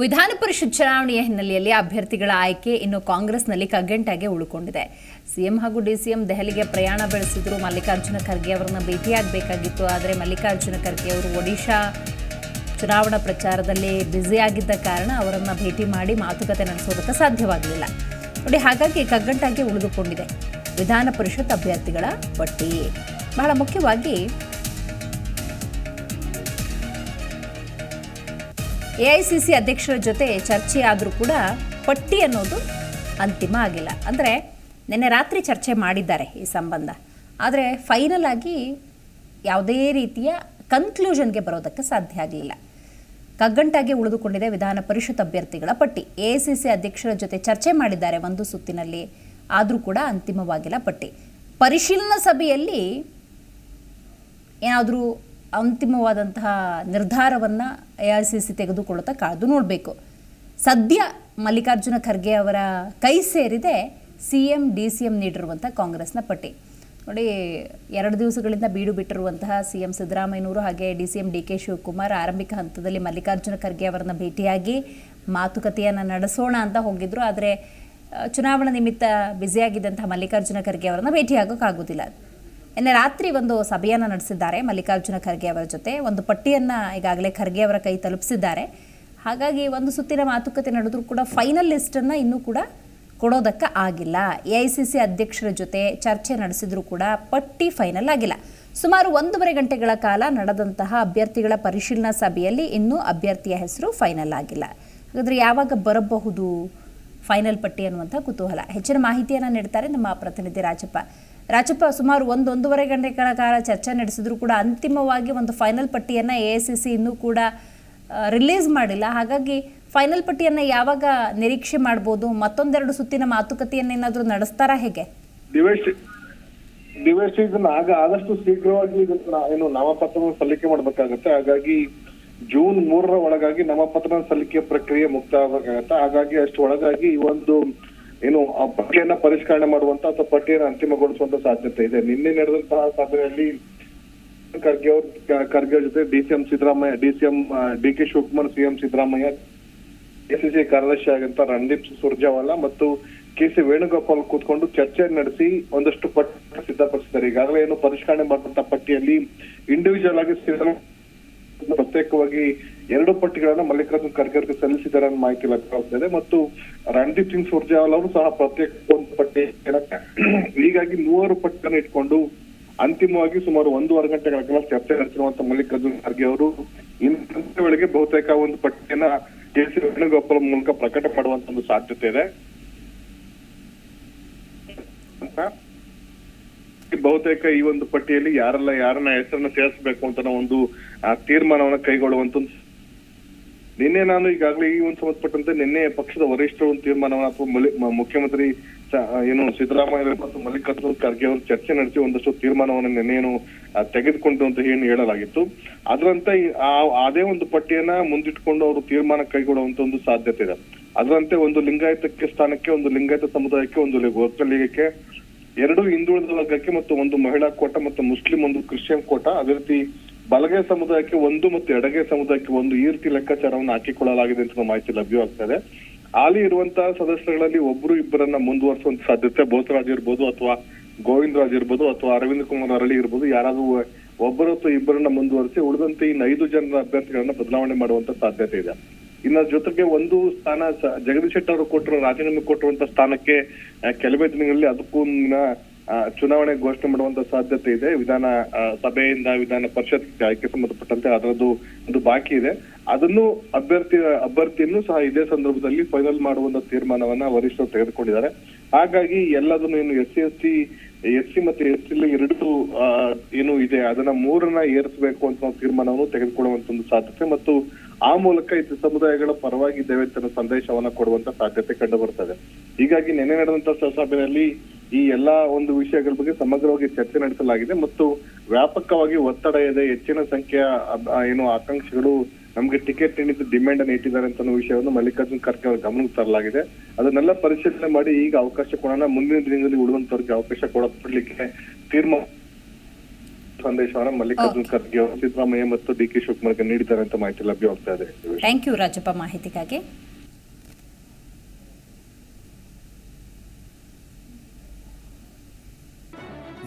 ವಿಧಾನ ಪರಿಷತ್ ಚುನಾವಣೆಯ ಹಿನ್ನೆಲೆಯಲ್ಲಿ ಅಭ್ಯರ್ಥಿಗಳ ಆಯ್ಕೆ ಇನ್ನು ಕಾಂಗ್ರೆಸ್ನಲ್ಲಿ ಕಗ್ಗಂಟಾಗೆ ಉಳ್ಕೊಂಡಿದೆ. ಸಿಎಂ ಹಾಗೂ ಡಿಸಿಎಂ ದೆಹಲಿಗೆ ಪ್ರಯಾಣ ಬೆಳೆಸಿದ್ರು ಮಲ್ಲಿಕಾರ್ಜುನ ಖರ್ಗೆ ಅವರನ್ನ ಭೇಟಿಯಾಗಬೇಕಾಗಿತ್ತು. ಆದರೆ ಮಲ್ಲಿಕಾರ್ಜುನ ಖರ್ಗೆ ಅವರು ಒಡಿಶಾ ಚುನಾವಣಾ ಪ್ರಚಾರದಲ್ಲಿ ಬ್ಯುಸಿಯಾಗಿದ್ದ ಕಾರಣ ಅವರನ್ನು ಭೇಟಿ ಮಾಡಿ ಮಾತುಕತೆ ನಡೆಸೋದಕ್ಕೆ ಸಾಧ್ಯವಾಗಲಿಲ್ಲ. ನೋಡಿ, ಹಾಗಾಗಿ ಕಗ್ಗಂಟಾಗಿ ಉಳಿದುಕೊಂಡಿದೆ. ವಿಧಾನ ಪರಿಷತ್ ಅಭ್ಯರ್ಥಿಗಳ ಪಟ್ಟಿ. ಬಹಳ ಮುಖ್ಯವಾಗಿ ಎಐಸಿಸಿ ಅಧ್ಯಕ್ಷರ ಜೊತೆ ಚರ್ಚೆ ಆದರೂ ಕೂಡ ಪಟ್ಟಿ ಅನ್ನೋದು ಅಂತಿಮ ಆಗಿಲ್ಲ. ಅಂದರೆ ನಿನ್ನೆ ರಾತ್ರಿ ಚರ್ಚೆ ಮಾಡಿದ್ದಾರೆ ಈ ಸಂಬಂಧ. ಆದರೆ ಫೈನಲ್ ಆಗಿ ಯಾವುದೇ ರೀತಿಯ ಕನ್ಕ್ಲೂಷನ್ಗೆ ಬರೋದಕ್ಕೆ ಸಾಧ್ಯ ಆಗಲಿಲ್ಲ. ಕಗ್ಗಂಟಾಗಿ ಉಳಿದುಕೊಂಡಿದೆ ವಿಧಾನ ಪರಿಷತ್ ಅಭ್ಯರ್ಥಿಗಳ ಪಟ್ಟಿ. ಎಐಸಿಸಿ ಅಧ್ಯಕ್ಷರ ಜೊತೆ ಚರ್ಚೆ ಮಾಡಿದ್ದಾರೆ ಒಂದು ಸುತ್ತಿನಲ್ಲಿ, ಆದರೂ ಕೂಡ ಅಂತಿಮವಾಗಿಲ್ಲ ಪಟ್ಟಿ. ಪರಿಶೀಲನಾ ಸಭೆಯಲ್ಲಿ ಏನಾದರೂ ಅಂತಿಮವಾದಂತಹ ನಿರ್ಧಾರವನ್ನು ಎ ಐ ಸಿ ಸಿ ತೆಗೆದುಕೊಳ್ಳುತ್ತಾ ಕಾದು ನೋಡಬೇಕು. ಸದ್ಯ ಮಲ್ಲಿಕಾರ್ಜುನ ಖರ್ಗೆ ಅವರ ಕೈ ಸೇರಿದೆ C M D C M ನೀಡಿರುವಂಥ ಕಾಂಗ್ರೆಸ್ನ ಪಟ್ಟಿ. ನೋಡಿ, ಎರಡು ದಿವಸಗಳಿಂದ ಬೀಡು ಬಿಟ್ಟಿರುವಂತಹ ಸಿ ಎಂ ಸಿದ್ದರಾಮಯ್ಯನವರು ಹಾಗೆ D C M D K Shivakumar ಆರಂಭಿಕ ಹಂತದಲ್ಲಿ ಮಲ್ಲಿಕಾರ್ಜುನ ಖರ್ಗೆ ಅವರನ್ನ ಭೇಟಿಯಾಗಿ ಮಾತುಕತೆಯನ್ನು ನಡೆಸೋಣ ಅಂತ ಹೋಗಿದ್ರು. ಆದರೆ ಚುನಾವಣಾ ನಿಮಿತ್ತ ಬ್ಯುಸಿಯಾಗಿದ್ದಂತಹ ಮಲ್ಲಿಕಾರ್ಜುನ ಖರ್ಗೆ ಅವರನ್ನು ಭೇಟಿಯಾಗೋಕ್ಕಾಗೋದಿಲ್ಲ. ನಿನ್ನೆ ರಾತ್ರಿ ಒಂದು ಸಭೆಯನ್ನು ನಡೆಸಿದ್ದಾರೆ ಮಲ್ಲಿಕಾರ್ಜುನ ಖರ್ಗೆ ಅವರ ಜೊತೆ. ಒಂದು ಪಟ್ಟಿಯನ್ನು ಈಗಾಗಲೇ ಖರ್ಗೆ ಅವರ ಕೈ ತಲುಪಿಸಿದ್ದಾರೆ. ಹಾಗಾಗಿ ಒಂದು ಸುತ್ತಿನ ಮಾತುಕತೆ ನಡೆದರೂ ಕೂಡ ಫೈನಲ್ ಲಿಸ್ಟನ್ನು ಇನ್ನೂ ಕೂಡ ಕೊಡೋದಕ್ಕೆ ಆಗಿಲ್ಲ. ಎ ಐ ಸಿ ಸಿ ಅಧ್ಯಕ್ಷರ ಜೊತೆ ಚರ್ಚೆ ನಡೆಸಿದರೂ ಕೂಡ ಪಟ್ಟಿ ಫೈನಲ್ ಆಗಿಲ್ಲ. ಸುಮಾರು ಒಂದೂವರೆ ಗಂಟೆಗಳ ಕಾಲ ನಡೆದಂತಹ ಅಭ್ಯರ್ಥಿಗಳ ಪರಿಶೀಲನಾ ಸಭೆಯಲ್ಲಿ ಇನ್ನೂ ಅಭ್ಯರ್ಥಿಯ ಹೆಸರು ಫೈನಲ್ ಆಗಿಲ್ಲ. ಹಾಗಾದರೆ ಯಾವಾಗ ಬರಬಹುದು ಫೈನಲ್ ಪಟ್ಟಿ ಅನ್ನುವಂಥ ಕುತೂಹಲ. ಹೆಚ್ಚಿನ ಮಾಹಿತಿಯನ್ನು ನೀಡ್ತಾರೆ ನಮ್ಮ ಪ್ರತಿನಿಧಿ ರಾಜಪ್ಪ. ರಾಜಪ್ಪ ಸುಮಾರು ಒಂದು ಒಂದೂವರೆ ಗಂಟೆಗಳ ಕಾಲ ಚರ್ಚೆ ನಡೆಸಿದ್ರು ಕೂಡ ಅಂತಿಮವಾಗಿ ಒಂದು ಫೈನಲ್ ಪಟ್ಟಿಯನ್ನು ಎ ಸಿ ಸಿ ಇನ್ನೂ ಕೂಡ ರಿಲೀಸ್ ಮಾಡಿಲ್ಲ. ಹಾಗಾಗಿ ಫೈನಲ್ ಪಟ್ಟಿಯನ್ನು ಯಾವಾಗ ನಿರೀಕ್ಷೆ ಮಾಡ್ಬೋದು? ಮತ್ತೊಂದೆರಡು ಸುತ್ತಿನ ಮಾತುಕತೆಯನ್ನು ಏನಾದರೂ ನಡೆಸ್ತಾರಾ ಹೇಗೆ? ದಿವೇಶ್ ಇದನ್ನ ಆಗ ಆದಷ್ಟು ಶೀಘ್ರವಾಗಿ ಇದನ್ನ ಏನು ನಾಮಪತ್ರ ಸಲ್ಲಿಕೆ ಮಾಡ್ಬೇಕಾಗತ್ತೆ. ಹಾಗಾಗಿ ಜೂನ್ ಮೂರರ ಒಳಗಾಗಿ ನಾಮಪತ್ರ ಸಲ್ಲಿಕೆ ಪ್ರಕ್ರಿಯೆ ಮುಕ್ತ ಆಗಬೇಕಾಗತ್ತೆ ಹಾಗಾಗಿ ಅಷ್ಟು ಒಳಗಾಗಿ ಈ ಒಂದು ಏನು ಆ ಪಟ್ಟಿಯನ್ನ ಪರಿಷ್ಕರಣೆ ಮಾಡುವಂತ ಅಥವಾ ಪಟ್ಟಿಯನ್ನು ಅಂತಿಮಗೊಳಿಸುವಂತ ಸಾಧ್ಯತೆ ಇದೆ. ನಿನ್ನೆ ನಡೆದಂತಹ ಸಭೆಯಲ್ಲಿ ಖರ್ಗೆ ಅವ್ರ ಖರ್ಗೆ ಅವ್ರ ಜೊತೆ D C M Siddaramaiah, D C M D K Shivakumar, C M Siddaramaiah ACC ಕಾರ್ಯದರ್ಶಿ ಆಗಂತ ರಣದೀಪ್ ಸುರ್ಜೇವಾಲಾ ಮತ್ತು ಕೆ ಸಿ ವೇಣುಗೋಪಾಲ್ ಕೂತ್ಕೊಂಡು ಚರ್ಚೆ ನಡೆಸಿ ಒಂದಷ್ಟು ಪಟ್ಟಿ ಸಿದ್ಧಪಡಿಸಿದ್ದಾರೆ. ಈಗಾಗಲೇ ಏನು ಪರಿಷ್ಕರಣೆ ಮಾಡುವಂತ ಪಟ್ಟಿಯಲ್ಲಿ ಇಂಡಿವಿಜುವಲ್ ಆಗಿ ಪ್ರತ್ಯೇಕವಾಗಿ ಎರಡು ಪಟ್ಟಿಗಳನ್ನ ಮಲ್ಲಿಕಾರ್ಜುನ್ ಖರ್ಗೆ ಅವರಿಗೆ ಸಲ್ಲಿಸಿದ್ದಾರೆ ಅನ್ನೋ ಮಾಹಿತಿ ಲಭ್ಯವಾಗ್ತದೆ ಮತ್ತು ರಣದೀಪ್ ಸಿಂಗ್ ಸುರ್ಜೇವಾಲಾ ಅವರು ಸಹ ಪ್ರತ್ಯೇಕ ಒಂದು ಪಟ್ಟಿ ಹೀಗಾಗಿ ಮೂವರು ಪಟ್ಟಿಯನ್ನು ಇಟ್ಕೊಂಡು ಅಂತಿಮವಾಗಿ ಸುಮಾರು ಒಂದೂವರೆ ಗಂಟೆಗಳ ಕಾಲ ಚರ್ಚೆ ನಡೆಸಿರುವಂತ ಮಲ್ಲಿಕಾರ್ಜುನ್ ಖರ್ಗೆ ಅವರು ಇಂದು ವೇಳೆಗೆ ಬಹುತೇಕ ಒಂದು ಪಟ್ಟಿಯನ್ನ ಕೆ ಸಿ ವೇಣುಗೋಪಾಲ್ ಮೂಲಕ ಪ್ರಕಟ ಮಾಡುವಂತ ಒಂದು ಸಾಧ್ಯತೆ ಇದೆ. ಬಹುತೇಕ ಈ ಒಂದು ಪಟ್ಟಿಯಲ್ಲಿ ಯಾರೆಲ್ಲ ಯಾರನ್ನ ಹೆಸರನ್ನ ಸೇರಿಸಬೇಕು ಅಂತ ಒಂದು ತೀರ್ಮಾನವನ್ನ ಕೈಗೊಳ್ಳುವಂತ ನಿನ್ನೆ ನಾನು ಈಗಾಗಲೇ ಈ ಒಂದು ಸಂಬಂಧಪಟ್ಟಂತೆ ನಿನ್ನೆ ಪಕ್ಷದ ವರಿಷ್ಠರು ಒಂದು ತೀರ್ಮಾನವನ್ನು ಅಥವಾ ಮುಖ್ಯಮಂತ್ರಿ ಏನು ಸಿದ್ದರಾಮಯ್ಯ ಮತ್ತು ಮಲ್ಲಿಕಾರ್ಜುನ್ ಖರ್ಗೆ ಅವರು ಚರ್ಚೆ ನಡೆಸಿ ಒಂದಷ್ಟು ತೀರ್ಮಾನವನ್ನು ನಿನ್ನೆ ಏನು ತೆಗೆದುಕೊಂಡು ಅಂತ ಏನು ಹೇಳಲಾಗಿತ್ತು. ಅದರಂತೆ ಅದೇ ಒಂದು ಪಟ್ಟಿಯನ್ನ ಮುಂದಿಟ್ಕೊಂಡು ಅವರು ತೀರ್ಮಾನ ಕೈಗೊಳ್ಳುವಂತ ಒಂದು ಸಾಧ್ಯತೆ ಇದೆ. ಅದರಂತೆ ಒಂದು ಲಿಂಗಾಯತಕ್ಕೆ ಸ್ಥಾನಕ್ಕೆ, ಒಂದು ಲಿಂಗಾಯತ ಸಮುದಾಯಕ್ಕೆ, ಒಂದು ಲಿ- ಒಕ್ಕಲಿಗಕ್ಕೆ ಎರಡು ಹಿಂದುಳಿದ ವರ್ಗಕ್ಕೆ ಮತ್ತು ಒಂದು ಮಹಿಳಾ ಕೋಟ ಮತ್ತು ಮುಸ್ಲಿಂ, ಒಂದು ಕ್ರಿಶ್ಚಿಯನ್ ಕೋಟ. ಅದೇ ರೀತಿ ಬಲಗೈ ಸಮುದಾಯಕ್ಕೆ ಒಂದು ಮತ್ತು ಎಡಗೈ ಸಮುದಾಯಕ್ಕೆ ಒಂದು ಈ ರೀತಿ ಲೆಕ್ಕಾಚಾರವನ್ನು ಹಾಕಿಕೊಳ್ಳಲಾಗಿದೆ ಅಂತ ಮಾಹಿತಿ ಲಭ್ಯವಾಗ್ತದೆ ಹಾಲಿ ಇರುವಂತಹ ಸದಸ್ಯರಲ್ಲಿ ಒಬ್ರು ಇಬ್ಬರನ್ನ ಮುಂದುವರಿಸುವಂತ ಸಾಧ್ಯತೆ ಬೋಸರಾಜ್ ಇರ್ಬೋದು ಅಥವಾ ಗೋವಿಂದ ರಾಜ್ ಇರ್ಬೋದು ಅಥವಾ ಅರವಿಂದ್ ಕುಮಾರ್ ಅರಳಿ ಇರ್ಬೋದು. ಯಾರಾದ್ರೂ ಒಬ್ಬರು ಅಥವಾ ಇಬ್ಬರನ್ನ ಮುಂದುವರಿಸಿ ಉಳಿದಂತೆ ಇನ್ನು ಐದು ಜನರ ಅಭ್ಯರ್ಥಿಗಳನ್ನ ಬದಲಾವಣೆ ಮಾಡುವಂತ ಸಾಧ್ಯತೆ ಇದೆ. ಇನ್ನ ಜೊತೆಗೆ ಒಂದು ಸ್ಥಾನ ಜಗದೀಶ್ ಶೆಟ್ಟರ್ ಅವರು ಕೊಟ್ಟರು ರಾಜೀನಾಮೆ ಕೊಟ್ಟಿರುವಂತ ಸ್ಥಾನಕ್ಕೆ ಕೆಲವೇ ದಿನಗಳಲ್ಲಿ ಅದಕ್ಕೂ ಚುನಾವಣೆ ಘೋಷಣೆ ಮಾಡುವಂತ ಸಾಧ್ಯತೆ ಇದೆ. ವಿಧಾನ ಸಭೆಯಿಂದ ವಿಧಾನ ಪರಿಷತ್ ಆಯ್ಕೆ ಸಂಬಂಧಪಟ್ಟಂತೆ ಅದರದ್ದು ಒಂದು ಬಾಕಿ ಇದೆ. ಅದನ್ನು ಅಭ್ಯರ್ಥಿ, ಅಭ್ಯರ್ಥಿಯನ್ನು ಸಹ ಇದೇ ಸಂದರ್ಭದಲ್ಲಿ ಫೈನಲ್ ಮಾಡುವಂತ ತೀರ್ಮಾನವನ್ನ ವರಿಷ್ಠರು ತೆಗೆದುಕೊಂಡಿದ್ದಾರೆ. ಹಾಗಾಗಿ ಎಲ್ಲದನ್ನು ಏನು S C, S T, S C ಮತ್ತೆ ಎಸ್ ಟಿ ಎರಡು ಏನು ಇದೆ, ಅದನ್ನ ಮೂರನ್ನ ಏರಿಸಬೇಕು ಅಂತ ನಾವು ತೀರ್ಮಾನವನ್ನು ತೆಗೆದುಕೊಳ್ಳುವಂತ ಒಂದು ಸಾಧ್ಯತೆ ಮತ್ತು ಆ ಮೂಲಕ ಇದು ಸಮುದಾಯಗಳ ಪರವಾಗಿ ದೇವೇತನ ಸಂದೇಶವನ್ನ ಕೊಡುವಂತ ಸಾಧ್ಯತೆ ಕಂಡು ಬರ್ತದೆ ಹೀಗಾಗಿ ನಿನ್ನೆ ನಡೆದಂತ ಸಭೆಯಲ್ಲಿ ಈ ಎಲ್ಲಾ ಒಂದು ವಿಷಯಗಳ ಬಗ್ಗೆ ಸಮಗ್ರವಾಗಿ ಚರ್ಚೆ ನಡೆಸಲಾಗಿದೆ ಮತ್ತು ವ್ಯಾಪಕವಾಗಿ ಒತ್ತಡ ಇದೆ ಹೆಚ್ಚಿನ ಸಂಖ್ಯೆಯ ಏನು ಆಕಾಂಕ್ಷಿಗಳು ನಮ್ಗೆ ಟಿಕೆಟ್ ನೀಡಿದ್ದು ಡಿಮ್ಯಾಂಡ್ ಅನ್ನು ಇಟ್ಟಿದ್ದಾರೆ ಅಂತ ಅನ್ನೋ ವಿಷಯವನ್ನು ಮಲ್ಲಿಕಾರ್ಜುನ್ ಖರ್ಗೆ ಅವರ ಗಮನಕ್ಕೆ ತರಲಾಗಿದೆ. ಅದನ್ನೆಲ್ಲ ಪರಿಶೀಲನೆ ಮಾಡಿ ಈಗ ಅವಕಾಶ ಕೊಡೋಣ ಮುಂದಿನ ದಿನದಲ್ಲಿ ಉಳಿದಂತವ್ರಿಗೆ ಅವಕಾಶ ಕೊಡಲಿಕ್ಕೆ ಕೊಡ್ಲಿಕ್ಕೆ ತೀರ್ಮಾನ ಸಂದೇಶವನ್ನು ಮಲ್ಲಿಕಾರ್ಜುನ್ ಖರ್ಗೆ ಅವರು ಸಿದ್ದರಾಮಯ್ಯ ಮತ್ತು ಡಿ ಕೆ ಶಿವಕುಮಾರ್ಗೆ ನೀಡಿದ್ದಾರೆ ಅಂತ ಮಾಹಿತಿ ಲಭ್ಯವಾಗ್ತಾ ಇದೆ. ಥ್ಯಾಂಕ್ ಯು ರಾಜಪ್ಪ ಮಾಹಿತಿಗಾಗಿ.